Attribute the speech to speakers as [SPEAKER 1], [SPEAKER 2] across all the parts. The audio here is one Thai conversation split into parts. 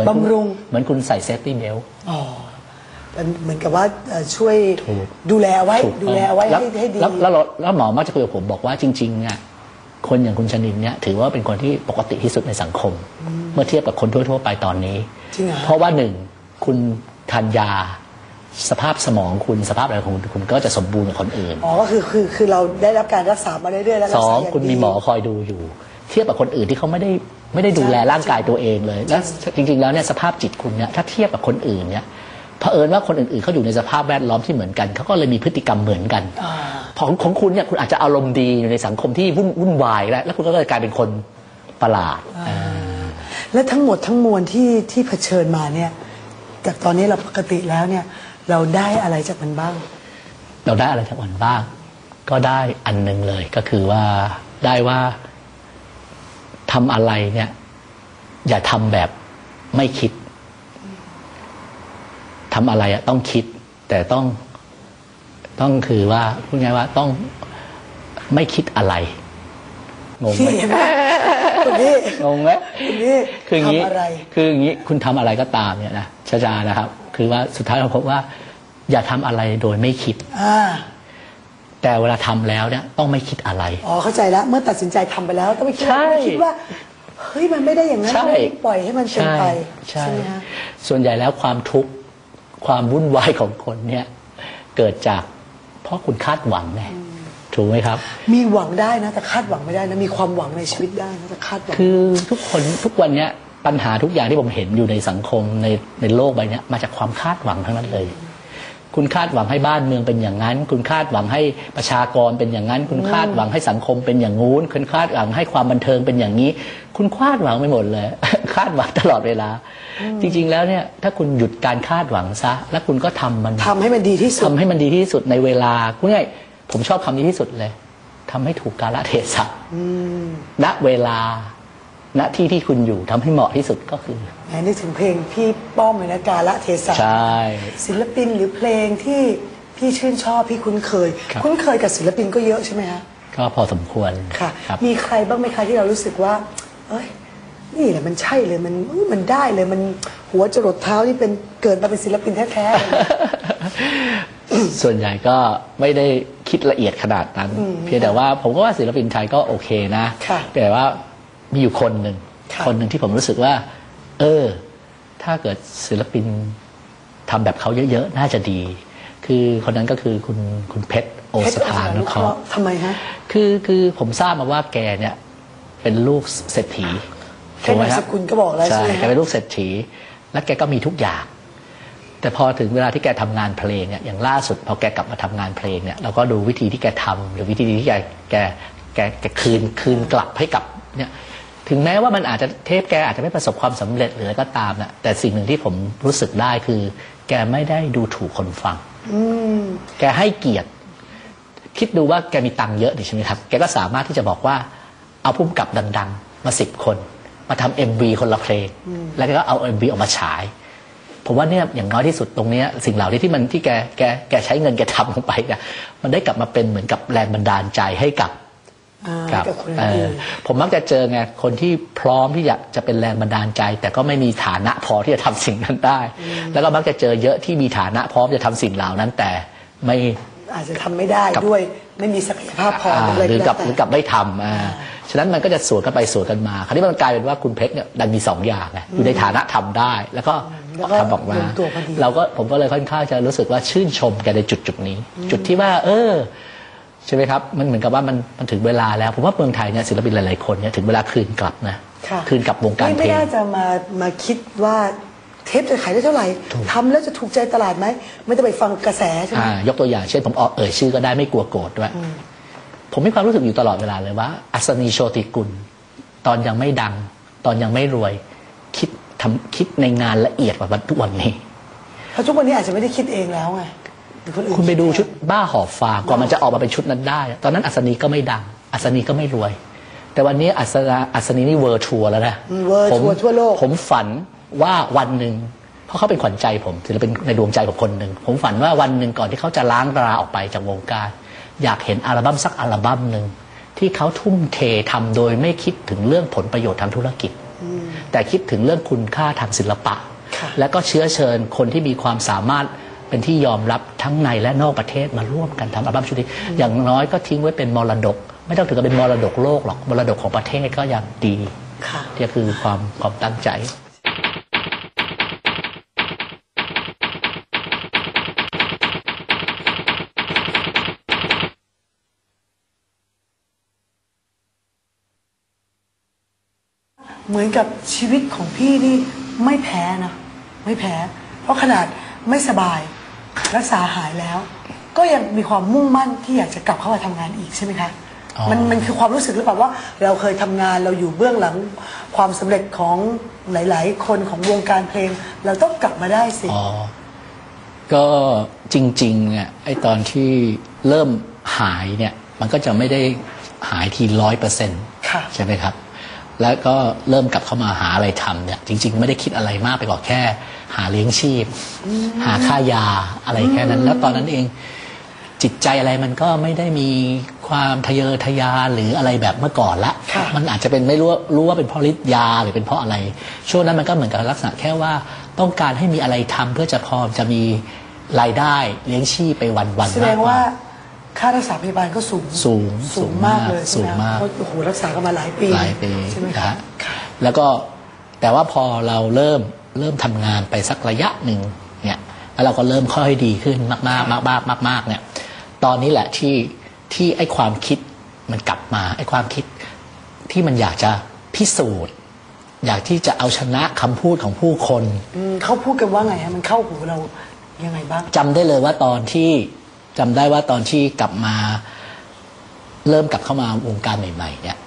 [SPEAKER 1] มือนคุณ
[SPEAKER 2] บำรุง
[SPEAKER 1] เหมือนคุณใส่เซฟตี้เบล
[SPEAKER 2] อ๋อมันเหมือนกับว่าเอ่อช่วย
[SPEAKER 1] ถูก
[SPEAKER 2] ดูแลไว้
[SPEAKER 1] ถูก
[SPEAKER 2] ดูแลเอาไว้
[SPEAKER 1] แล้ว
[SPEAKER 2] ให้ให้ดี
[SPEAKER 1] แล้วแล้วแล้วแล้วหมอมักจะคุยกับผมบอกว่าจริงๆอะคนอย่างคุณชนินเนี่ยถือว่าเป็นคนที่ปกติที่สุดในสังคม เมื่อเทียบกับคนทั่ว ๆ ไปตอนนี้
[SPEAKER 2] จริงเหรอ
[SPEAKER 1] เพราะว่าหนึ่งคุณทานยาสภาพสมองคุณสภาพอะไรของคุณคุณก็จะสมบูรณ์กับคนอื่น
[SPEAKER 2] อ๋อ ก็คือคือคือเราได้รับการรักษามาเรื่อยๆแล้วรั
[SPEAKER 1] ส
[SPEAKER 2] ก
[SPEAKER 1] อ
[SPEAKER 2] ษางอย่าง
[SPEAKER 1] คุณมี
[SPEAKER 2] ดี
[SPEAKER 1] หมอคอยดูอยู่ เทียบกับคนอื่นที่เขาไม่ได้ ไม่ได้ดูแล
[SPEAKER 2] ใช่
[SPEAKER 1] ร่างกายตัวเองเลย แล้วจริงๆแล้วเนี่ยสภาพจิตคุณเนี่ยถ้าเทียบกับคนอื่นเนี่ยเผอิญว่าคนอื่นๆเขาอยู่ในสภาพแวดล้อมที่เหมือนกันเขาก็เลยมีพฤติกรรมเหมือนกัน
[SPEAKER 2] อ่า
[SPEAKER 1] ของของคุณเนี่ยคุณอาจจะอารมณ์ดีอยู่ในสังคมที่วุ่นวุ่นวายแล้วแล้วคุณก็เลยกลายเป็นคนประหลาด
[SPEAKER 2] และทั้งหมดทั้งมวลที่ที่เผชิญมาเนี่ยจากตอนนี้เราปกติแล้วเนี่ยเราได้อะไรจากมันบ้าง
[SPEAKER 1] เราได้อะไรจากมันบ้าง ก็ได้อันหนึ่งเลยก็คือว่าได้ว่า ทำอะไรเนี่ย อย่าทำแบบไม่คิดทำอะไรอะต้องคิด แต่ต้องต้องคือว่าพูดง่ายว่าต้องไม่คิดอะไรงงไหม
[SPEAKER 2] พี่เห็นไหมคุณพี่
[SPEAKER 1] งงไหม
[SPEAKER 2] คุณพี่
[SPEAKER 1] คืออย่างนี้
[SPEAKER 2] ทำอะไร
[SPEAKER 1] คืออย่างนี้คุณทำอะไรก็ตามเนี่ยนะชาจานะครับ คือว่าสุดท้ายเราพบว่า อย่าทำอะไรโดยไม่คิด
[SPEAKER 2] อ่า
[SPEAKER 1] แต่เวลาทำแล้วเนี่ยต้องไม่คิดอะไร
[SPEAKER 2] อ๋อเข้าใจแล้ว เมื่อตัดสินใจทำไปแล้วต้องไม่คิด
[SPEAKER 1] ใช่
[SPEAKER 2] ไม่คิดว่าเฮ้ยมันไม่ได้อย่างนั้น
[SPEAKER 1] ใช่
[SPEAKER 2] ปล่อยให้มันเป็นไป
[SPEAKER 1] ใช่
[SPEAKER 2] ไหมฮะ
[SPEAKER 1] ส่วนใหญ่แล้วความทุกข์ความวุ่นวายของคนเนี่ยเกิดจากเพราะคุณคาดหวังไงถูกไหมครับ
[SPEAKER 2] มีหวังได้นะ แต่คาดหวังไม่ได้นะ มีความหวังในชีวิตได้นะแต่คาดหวัง
[SPEAKER 1] คือทุกคนทุกวันเนี้ยปัญหาทุกอย่างที่ผมเห็นอยู่ในสังคมในในโลกใบเนี้ยมาจากความคาดหวังทั้งนั้นเลย คุณคาดหวังให้บ้านเมืองเป็นอย่างนั้น คุณคาดหวังให้ประชากรเป็นอย่างนั้น คุณคาดหวังให้สังคมเป็นอย่างงู้น คุณคาดหวังให้ความบันเทิงเป็นอย่างนี้ คุณคาดหวังไปหมดเลย คาดหวังตลอดเวลา จริง ๆ แล้วเนี่ยถ้าคุณหยุดการคาดหวังซะ แล้วคุณก็ทำมัน
[SPEAKER 2] ทำให้มันดีที่สุด
[SPEAKER 1] ทำให้มันดีที่สุดในเวลาคุณง่ายผมชอบคำนี้ที่สุดเลยทำให้ถูกกาลเทศะณเวลา ณที่ที่คุณอยู่ทำให้เหมาะที่สุดก็คือ
[SPEAKER 2] แหมนึกถึงเพลงพี่ป้อมเลยนะกาละเทศะ
[SPEAKER 1] ใช่
[SPEAKER 2] ศิลปินหรือเพลงที่พี่ชื่นชอบพี่คุ้นเคย
[SPEAKER 1] ครับ
[SPEAKER 2] คุ้นเคยกับศิลปินก็เยอะใช่ไหมฮะ
[SPEAKER 1] ก็พอสมควร
[SPEAKER 2] ค่ะ
[SPEAKER 1] ครับ
[SPEAKER 2] มีใครบ้างไหมคะที่เรารู้สึกว่า เอ้ยนี่แหละมันใช่เลยมันอู้มันได้เลยมันหัวจรดเท้านี่เป็นเกิดมาเป็นศิลปินแท้ๆเลย
[SPEAKER 1] ส่วนใหญ่ก็ไม่ได้คิดละเอียดขนาดนั้น เพียงแต่ว่าผมก็ว่าศิลปินไทยก็โอเคนะ
[SPEAKER 2] ค่ะ
[SPEAKER 1] แต่ว่า มีอยู่คนหนึ่ง
[SPEAKER 2] ค่ะ
[SPEAKER 1] คนหนึ่งที่ผมรู้สึกว่า เออ ถ้าเกิดศิลปินทำแบบเขาเยอะๆ น่าจะดี คือคนนั้นก็คือคุณคุณเพชรโอสถาน
[SPEAKER 2] เพชร
[SPEAKER 1] นุเคราะห์
[SPEAKER 2] ทำไมฮะ
[SPEAKER 1] คือคือผมทราบมาว่าแกเนี่ย เป็นลูกเศรษฐี
[SPEAKER 2] แค่นามสกุลก็บอกแล้วใช่ไหม
[SPEAKER 1] แกเป็นลูกเศรษฐี และแกก็มีทุกอย่าง แต่พอถึงเวลาที่แกทำงานเพลงเนี่ยอย่างล่าสุด พอแกกลับมาทำงานเพลงเนี่ยเราก็ดูวิธีที่แกทำหรือวิธีที่แกแกแกแกคืนคืนกลับให้กับเนี่ย ถึงแม้ว่ามันอาจจะเทปแกอาจจะไม่ประสบความสำเร็จหรืออะไรก็ตามนะแต่สิ่งหนึ่งที่ผมรู้สึกได้คือ แกไม่ได้ดูถูกคนฟัง
[SPEAKER 2] อืม
[SPEAKER 1] แกให้เกียรติ คิดดูว่าแกมีตังค์เยอะนี่ใช่ไหมครับ แกก็สามารถที่จะบอกว่า เอาพุ่มกับดัง ๆ มาสิบคน มาทำเอ็มวีคนละเพลง แล้วแกก็เอาเอ็มวีออกมาฉายผมว่าเนี่ยอย่างน้อยที่สุดตรงเนี้ยสิ่งเหล่านี้ที่มันที่แกแกแกใช้เงินแกทำลงไปเนี่ยมันได้กลับมาเป็นเหมือนกับแรงบันดาลใจให้กับ
[SPEAKER 2] อ่า
[SPEAKER 1] ครับ
[SPEAKER 2] กับคน
[SPEAKER 1] เอ
[SPEAKER 2] อื่
[SPEAKER 1] อนผมมักจะเจอไงคนที่พร้อมที่อยากจะเป็นแรงบันดาลใจ แต่ก็ไม่มีฐานะพอที่จะทำสิ่งนั้นได้ แล้วก็มักจะเจอเยอะที่มีฐานะพร้อมจะทำสิ่งเหล่านั้นแต่ไม่
[SPEAKER 2] อาจจะทำไม่ได้
[SPEAKER 1] กับ
[SPEAKER 2] ด้วยไม่มีศักยภาพพอ
[SPEAKER 1] อ่า
[SPEAKER 2] อะไร
[SPEAKER 1] หรือกับ
[SPEAKER 2] แล้ว
[SPEAKER 1] หรือ
[SPEAKER 2] แต่
[SPEAKER 1] กับไม่ทำอ่าฉะนั้นมันก็จะสวนกันไปสวนกันมา คราวนี้มันกลายเป็นว่าคุณเพชรเนี่ยดันมีสองอย่างไงอยู่ในฐานะทำได้แล้วก็
[SPEAKER 2] แล้วก็
[SPEAKER 1] ทำออกมา
[SPEAKER 2] ลงตัวพอดี
[SPEAKER 1] เราก็ผมก็เลยค่อนข้างจะรู้สึกว่าชื่นชมแกในจุดจุดๆนี้ จุดที่ว่า เออ ใช่ไหมครับ มันเหมือนกับว่ามันมันถึงเวลาแล้ว ผมว่าเมืองไทยเนี่ยศิลปินหลายๆคนเนี่ยถึงเวลาคืนกลับนะ
[SPEAKER 2] ค่ะ
[SPEAKER 1] คืนกลับวงการ
[SPEAKER 2] ไม่
[SPEAKER 1] เพล
[SPEAKER 2] ไม่
[SPEAKER 1] ง
[SPEAKER 2] น่าจะมามาคิดว่าเทปจะขายได้เท่าไหร่ทำแล้วจะถูกใจตลาดไหมไม่ต้องไปฟังกระแสใช่ไหม
[SPEAKER 1] อ่ายกตัวอย่างเช่นผมออกเอ่ยชื่อก็ได้ไม่กลัวโกรธด้วย ผมมีความรู้สึกอยู่ตลอดเวลาเลยว่า อัศนีโชติกุล ตอนยังไม่ดัง ตอนยังไม่รวย คิดทำคิดในงานละเอียดกว่าทุกวันนี้
[SPEAKER 2] เพราะทุกวันนี้อาจจะไม่ได้คิดเองแล้วไงหรือนอื่น
[SPEAKER 1] คุณไปดู
[SPEAKER 2] ด
[SPEAKER 1] ชุดบ้าหอบฟางกว่ามันจะออกมาเป็นชุดนั้นได้ ตอนนั้นอัศนีก็ไม่ดัง อัศนีก็ไม่รวย แต่วันนี้อัศนาอัศนีนี่เวอร์ทัวร์แล้วนะ
[SPEAKER 2] อืมเวอร์
[SPEAKER 1] ผม
[SPEAKER 2] ทัวร์ทั่วโลก
[SPEAKER 1] ผมฝันว่าวันหนึ่งเพราะเขาเป็นขวัญใจผมศิลปินในดวงใจผมคนหนึ่งผมฝันว่าวันหนึ่งก่อนที่เขาจะล้างราออกไปจากวงการ อยากเห็นอัลบั้มสักอัลบั้มหนึ่งที่เขาทุ่มเททำโดยไม่คิดถึงเรื่องผลประโยชน์ทางธุรกิจ แต่คิดถึงเรื่องคุณค่าทางศิลปะ
[SPEAKER 2] ค่ะ
[SPEAKER 1] แล้วก็เชื้อเชิญคนที่มีความสามารถ เป็นที่ยอมรับทั้งในและนอกประเทศมาร่วมกันทำอัลบั้มชุดนี้อย่างน้อยก็ทิ้งไว้เป็นมรดก ไม่ต้องถึงกับเป็นมรดกโลกหรอกมรดกของประเทศก็ยังดี
[SPEAKER 2] ค่ะ
[SPEAKER 1] นี่คือความความตั้งใจ
[SPEAKER 2] เหมือนกับชีวิตของพี่นี่ไม่แพ้นะ ไม่แพ้ เพราะขนาดไม่สบาย รักษาหายแล้ว ก็ยังมีความมุ่งมั่นที่อยากจะกลับเข้ามาทำงานอีกใช่ไหมคะ
[SPEAKER 1] อ๋อ
[SPEAKER 2] มันมันคือความรู้สึกหรือเปล่าว่า เราเคยทำงานเราอยู่เบื้องหลังความสำเร็จของหลาย ๆ คนของวงการเพลง เราต้องกลับมาได้สิ
[SPEAKER 1] อ๋อ ก็จริงๆเนี่ยไอตอนที่เริ่มหายเนี่ย มันก็จะไม่ได้หายทีร้อยเปอร์เซ็นต์
[SPEAKER 2] ค่ะ
[SPEAKER 1] ใช่ไหมครับ แล้วก็เริ่มกลับเข้ามาหาอะไรทำเนี่ย จริง ๆ ไม่ได้คิดอะไรมากไปกว่าแค่ หาเลี้ยงชีพ หาค่ายาอะไรแค่นั้น แล้วตอนนั้นเองจิตใจอะไรมันก็ไม่ได้มีความทะเยอทะยานหรืออะไรแบบเมื่อก่อนละ
[SPEAKER 2] ค่ะ
[SPEAKER 1] มันอาจจะเป็นไม่รู้ว่ารู้ว่าเป็นเพราะฤทธิ์ยาหรือเป็นเพราะอะไร ช่วงนั้นมันก็เหมือนกับลักษณะแค่ว่าต้องการให้มีอะไรทำเพื่อจะพอจะมีรายได้เลี้ยงชีพไปวันๆ
[SPEAKER 2] แสดง
[SPEAKER 1] มกก
[SPEAKER 2] ว่า ค่ารักษาพยาบาลก็สูง
[SPEAKER 1] สูง
[SPEAKER 2] สูงมากเลยใช่ไห
[SPEAKER 1] สูงมาก
[SPEAKER 2] เพราะโอ้โหรักษากันมาหลายปี
[SPEAKER 1] หลายปี
[SPEAKER 2] ใช่ไหม
[SPEAKER 1] นะ
[SPEAKER 2] คะ
[SPEAKER 1] ฮะแล้วก็แต่ว่าพอเราเริ่มเริ่มทำงานไปสักระยะหนึ่งเนี่ยแล้วเราก็เริ่มค่อยดีขึ้นมากๆมากมากมากมากๆเนี่ยตอนนี้แหละที่ที่ไอ้ความคิดมันกลับมาไอ้ความคิดที่มันอยากจะพิสูจน์ อยากที่จะเอาชนะคำพูดของผู้คน
[SPEAKER 2] อืมเขาพูดกันว่าไงฮะมันเข้าหูเรายังไงบ้าง
[SPEAKER 1] จำได้เลยว่าตอนที่ จำได้ว่าตอนที่กลับมาเริ่มกลับเข้ามาวงการใหม่ ๆ เนี่ย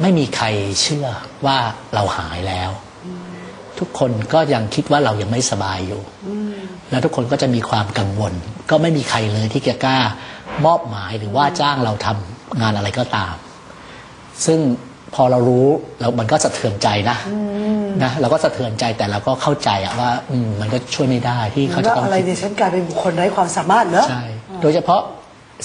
[SPEAKER 1] ไม่มีใครเชื่อว่าเราหายแล้ว ทุกคนก็ยังคิดว่าเรายังไม่สบายอยู่ แล้วทุกคนก็จะมีความกังวล ก็ไม่มีใครเลยที่จะกล้ามอบหมายหรือว่าจ้างเราทำงานอะไรก็ตาม ซึ่ง พอเรารู้แล้วมันก็สะเทือนใจนะนะเราก็สะเทือนใจแต่เราก็เข้าใจอะว่าอืมมันก็ช่วยไม่ได้ที่เขาจะ
[SPEAKER 2] ว่า
[SPEAKER 1] ต้อง
[SPEAKER 2] อะไร
[SPEAKER 1] คิด
[SPEAKER 2] เนี่ยฉันกลายเป็นบุคคลไร้ความสามารถเหรอ
[SPEAKER 1] ใช่โดยเฉพาะ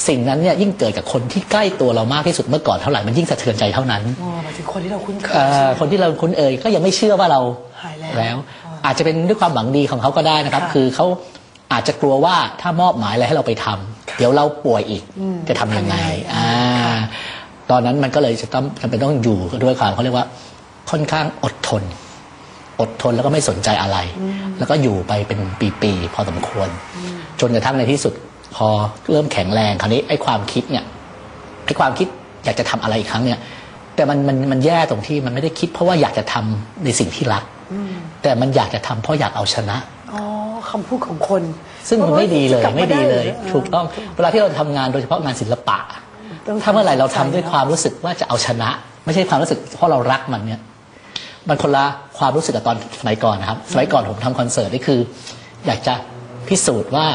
[SPEAKER 1] สิ่งนั้นเนี่ยยิ่งเกิดกับคนที่ใกล้ตัวเรามากที่สุดเมื่อก่อนเท่าไหร่มันยิ่งสะเทือนใจเท่านั้น
[SPEAKER 2] อ๋อหมายถึงคนที่เราคุ้นเคย
[SPEAKER 1] เอ่อ
[SPEAKER 2] ใช่ไหม
[SPEAKER 1] คนที่เราคุ้นเอ่ยก็ยังไม่เชื่อว่าเรา
[SPEAKER 2] หายแล้ว
[SPEAKER 1] แล้ว อาจจะเป็นด้วยความหวังดีของเขาก็ได้นะครับ
[SPEAKER 2] ค่ะ
[SPEAKER 1] คือเขาอาจจะกลัวว่าถ้ามอบหมายอะไรให้เราไปทำเดี๋ยวเราป่วยอีก
[SPEAKER 2] อืม
[SPEAKER 1] จะทำยังไง
[SPEAKER 2] ทำยังไง
[SPEAKER 1] อ่า
[SPEAKER 2] ค่ะ
[SPEAKER 1] ตอนนั้นมันก็เลยจะต้องจำเป็นต้องอยู่ด้วยความเขาเรียกว่าค่อนข้างอดทน อดทนแล้วก็ไม่สนใจอะไร แล้วก็อยู่ไปเป็นปีๆพอสมควร จนกระทั่งในที่สุด พอเริ่มแข็งแรงคราวนี้ไอ้ความคิดเนี่ยไอ้ความคิดอยากจะทำอะไรอีกครั้งเนี่ย แต่มันมันมันแย่ตรงที่มันไม่ได้คิด เพราะว่าอยากจะทำในสิ่งที่รักแต่มันอยากจะทำเพราะอยากเอาชนะ
[SPEAKER 2] อ๋อคำพูดของคน
[SPEAKER 1] ซึ่งมันไม่ดีเลย
[SPEAKER 2] จะกบ
[SPEAKER 1] ไม่ดีเลยาถูกต้องเวลาที่เราทำงานโดยเฉพาะงานศิลปะ
[SPEAKER 2] ต้อง
[SPEAKER 1] ถ้าเมื่อไหร่เราทำด้วย
[SPEAKER 2] ใจนะ
[SPEAKER 1] ความรู้สึกว่าจะเอาชนะ ไม่ใช่ความรู้สึกเพราะเรารักมันเนี่ยมันคนละความรู้สึกกับตอนสมัยก่อนนะครับสมัยก่อนผมทำคอนเสิร์ตนี่คือ อยากจะพิสูจน์ว่า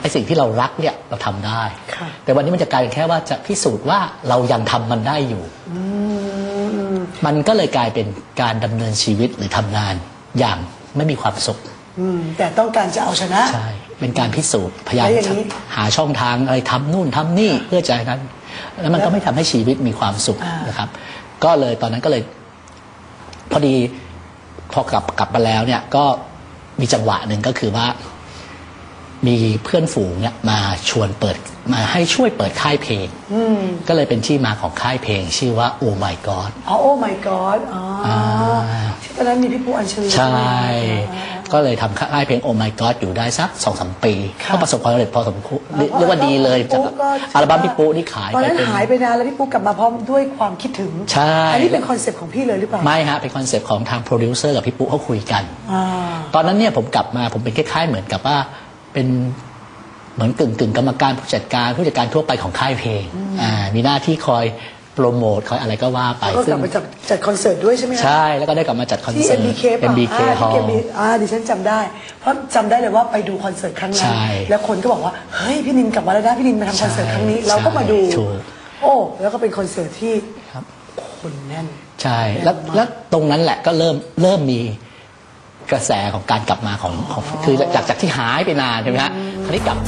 [SPEAKER 1] ไอ้สิ่งที่เรารักเนี่ยเราทำได้
[SPEAKER 2] ค่ะ
[SPEAKER 1] แต่วันนี้มันจะกลายเป็นแค่ว่าจะพิสูจน์ว่าเรายังทำมันได้อยู่ มันก็เลยกลายเป็นการดำเนินชีวิตหรือทำงานอย่างไม่มีความสุข
[SPEAKER 2] อืมแต่ต้องการจะเอาชนะ
[SPEAKER 1] ใช่ เป็นการพิสูจน์พยายาม
[SPEAKER 2] แล้วอย่างนี้
[SPEAKER 1] หาช่องทางอะไรทำนู่นทำนี่เพื่อจะนั้น แล้วมันก็ไม่ทำให้ชีวิตมีความสุข
[SPEAKER 2] อ่าน
[SPEAKER 1] นะครับ ก็เลยตอนนั้นก็เลย พอดีพอกลับกลับมาแล้วเนี่ยก็มีจังหวะหนึ่งก็คือว่า มีเพื่อนฝูงเนี่ยมาชวนเปิดมาให้ช่วยเปิดค่ายเพลง
[SPEAKER 2] อืม
[SPEAKER 1] ก็เลยเป็นที่มาของค่ายเพลง ชื่อว่า Oh My God
[SPEAKER 2] อ๋อโอ้ my god อ๋ออาที่ตอนนั้นมีพี่ปูอัญชลี
[SPEAKER 1] ใช่
[SPEAKER 2] ไหม
[SPEAKER 1] ก็เลยทำค่ายเพลง Oh My God อยู่ได้สักสองสามปี
[SPEAKER 2] ค่ะ
[SPEAKER 1] ก็ประสบความสำเร็จพอสมควร เรียก
[SPEAKER 2] อ๋อ
[SPEAKER 1] เรียกว่าดีเลย
[SPEAKER 2] พี่
[SPEAKER 1] จาก
[SPEAKER 2] ปุ๊ก็
[SPEAKER 1] อัลบั้มพี่ปุ๊นี่ขาย
[SPEAKER 2] ตอน
[SPEAKER 1] ไป
[SPEAKER 2] นั้น
[SPEAKER 1] เป็น
[SPEAKER 2] หายไปนานแล้วพี่ปุ๊กลับมาพร้อมด้วยความคิดถึง
[SPEAKER 1] ใช่
[SPEAKER 2] อันนี้เป็นคอนเซปต์ของพี่เลยหรือเปล่า
[SPEAKER 1] ไม่ฮะเป็นคอนเซปต์ของทางโปรดิวเซอร์กับพี่ปุ๊เขาคุยกัน
[SPEAKER 2] อ่า
[SPEAKER 1] ตอนนั้นเนี่ยผมกลับมาผมเป็นคล้ายๆเหมือนกับว่าเป็นเหมือนกึ่งกึ่งๆกรรมการผู้จัดการผู้จัดการทั่วไปของค่ายเพลงอ่ามีหน้าที่คอย โปรโมทคอยอะไรก็ว่าไป
[SPEAKER 2] ก็กลับมาจัดจัดคอนเสิร์ตด้วยใช่ไหมคะ
[SPEAKER 1] ใช่ แล้วก็ได้กลับมาจัดคอน
[SPEAKER 2] ที่
[SPEAKER 1] เสิร์ต
[SPEAKER 2] MBK ป่ะ
[SPEAKER 1] MBK
[SPEAKER 2] อ่าที่
[SPEAKER 1] Hall
[SPEAKER 2] MBK อ่าดิฉันจำได้ เพราะจำได้เลยว่าไปดูคอนเสิร์ตครั้งนั้
[SPEAKER 1] ใช่
[SPEAKER 2] นแล้วคนก็บอกว่าเฮ้ยพี่นินกลับมาแล้วนะพี่นินมาทำคอนเสิร์ตครั้งนี้
[SPEAKER 1] ใช่
[SPEAKER 2] เราก็มาดู
[SPEAKER 1] ถูก
[SPEAKER 2] โอ้แล้วก็เป็นคอนเสิร์ตที่
[SPEAKER 1] ครับ
[SPEAKER 2] คนแน่น
[SPEAKER 1] ใช่แล้วแล้วตรงนั้นแหละก็เริ่มเริ่มมีกระแสของการกลับมาของของคือจากจากที่หายไปนานใช่ไหมฮะคราวนี้กลับ